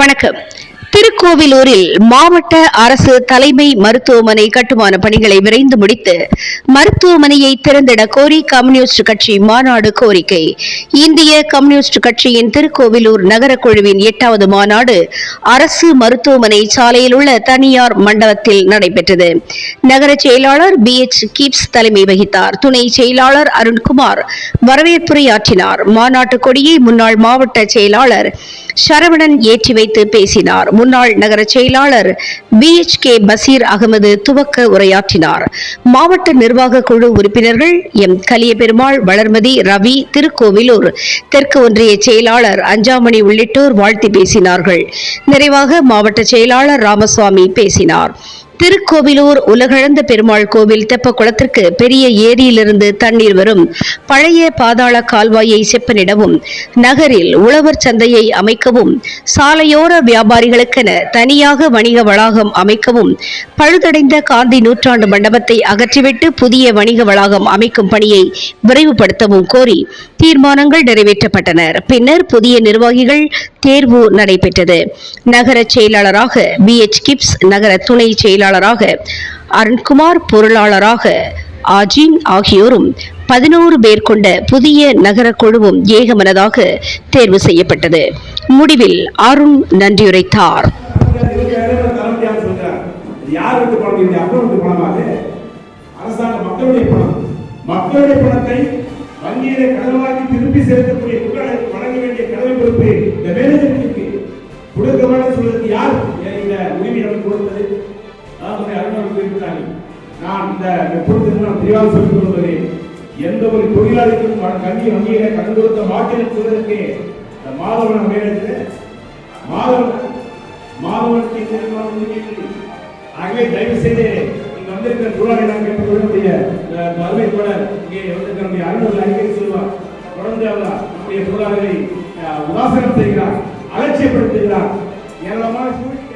வணக்கம். திருக்கோவிலூரில் மாவட்ட அரசு தலைமை மருத்துவமனை கட்டுமான பணிகளை விரைந்து முடித்து மருத்துவமனையை திறந்திட கோரி கம்யூனிஸ்ட் கட்சி மாநாடு கோரிக்கை. இந்திய கம்யூனிஸ்ட் கட்சியின் திருக்கோவிலூர் நகர குழுவின் எட்டாவது மாநாடு அரசு மருத்துவமனை சாலையில் உள்ள தனியார் மண்டபத்தில் நடைபெற்றது. நகர செயலாளர் பி. எச். கீப்ஸ் தலைமை வகித்தார். துணை செயலாளர் அருண்குமார் வரவேற்புரையாற்றினார். மாநாட்டு கொடியை முன்னாள் மாவட்ட செயலாளர் சரவணன் ஏற்றி வைத்து பேசினார். முன்னாள் நகர செயலாளர் P H K Basheer Ahmed துவக்க உரையாற்றினார். மாவட்ட நிர்வாக குழு உறுப்பினர்கள் எம். கலியபெருமாள் வளர்மதி ரவி திருக்கோவிலூர் தெற்கு ஒன்றிய செயலாளர் அஞ்சாமணி உள்ளிட்டோர் வாழ்த்தி பேசினார்கள். நிறைவாக மாவட்ட செயலாளர் ராமசுவாமி பேசினார். திருக்கோவிலூர் உலகளந்த பெருமாள் கோவில் தெப்பக்குளத்திற்கு பெரிய ஏரியிலிருந்து தண்ணீர் வரும் பழைய பாதாள கால்வாயை செப்பனிடவும் நகரில் உழவர் சந்தையை அமைக்கவும் சாலையோர வியாபாரிகளுக்கென தனியாக வணிக வளாகம் அமைக்கவும் பழுதடைந்த காந்தி நூற்றாண்டு மண்டபத்தை அகற்றிவிட்டு புதிய வணிக வளாகம் அமைக்கும் பணியை விரைவுபடுத்தவும் கோரி தீர்மானங்கள் நிறைவேற்றப்பட்டனர் பின்னர் புதிய நிர்வாகிகள் தேர்வு நடைபெற்றது. நகர செயலாளராக பி. எச். கிப்ஸ் நகர துணை செயலாளராக அருண்குமார் பொருளாளராக ஆஜின் ஆகியோரும் பதினோரு பேர் கொண்ட புதிய நகர குழுவும் ஏகமனதாக தேர்வு செய்யப்பட்டது. முடிவில் அருண் நன்றியுரைத்தார். மக்களுடைய பணத்தை வங்கியிலே திருப்பி செலுத்தக்கூடிய வழங்க வேண்டிய கடமை பொறுப்பு இந்த மேனேஜருக்கு சொல்றதுக்கு யார் இந்த உரிமை நமக்கு கொடுத்தது? அதாவது அருண் குறிப்பிட்டாங்க நான் இந்த பொறுத்து நான் தெளிவாக சொல்லிக் கொள்கிறேன் எந்த ஒரு தொழிலாளிக்கும் வ- கல்வி வங்கியில கடன் கொடுத்த மாட்டேன்னு சொல்றதுக்கு இந்த மாதவன மேனேஜர் மாதவன் மாணவனுக்கு தெரியுமா ஆகவே தயவு செய்து இங்க வந்திருக்கிற குருவானை நான் கேட்டுக்கொள்ளக்கூடிய அருமை கூட இங்கே வந்திருக்கிற நம்முடைய அறிக்கை சொல்வார். தொடர்ந்து அவர் நம்முடைய உதாசனம் செய்கிறார் அலட்சியப்படுத்துகிறார். ஏராளமான சூழ்நிலை